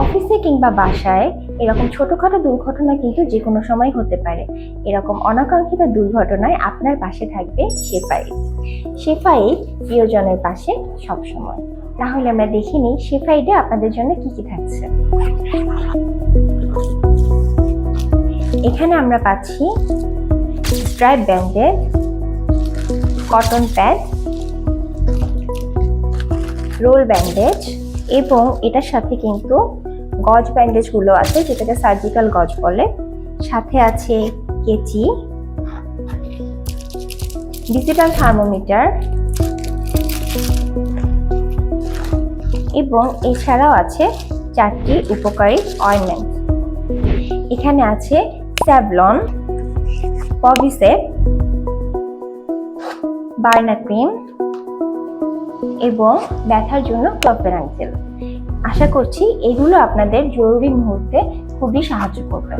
অফিসে কিংবা বাসায় এরকম ছোটখাটো দুর্ঘটনা কিন্তু যে কোনো সময় হতে পারে। এরকম অনাকাঙ্ক্ষিত দুর্ঘটনায় আপনার পাশে থাকবে শেফাইট শেফাইট প্রিয়জনের পাশে সবসময়। তাহলে আমরা দেখে নিই শেফাইডে আপনাদের জন্য কি কি থাকছে। এখানে আমরা পাচ্ছি stripe banded cotton pad, roll bandage এবং এটার সাথে কিন্তু গজ ব্যান্ডেজগুলো আছে, যেটাকে সার্জিক্যাল গজ বলে। সাথে আছে কেচি ডিজিটাল থার্মোমিটার এবং এছাড়াও আছে চারটি উপকারী অয়েনমেন্ট এখানে আছে স্যাভলন, পবিসেপ বার্না ক্রিম এবং ব্যথার জন্য ক্লোফেরানজেল আশা করছি এগুলো আপনাদের জরুরি মুহূর্তে খুবই সাহায্য করবে।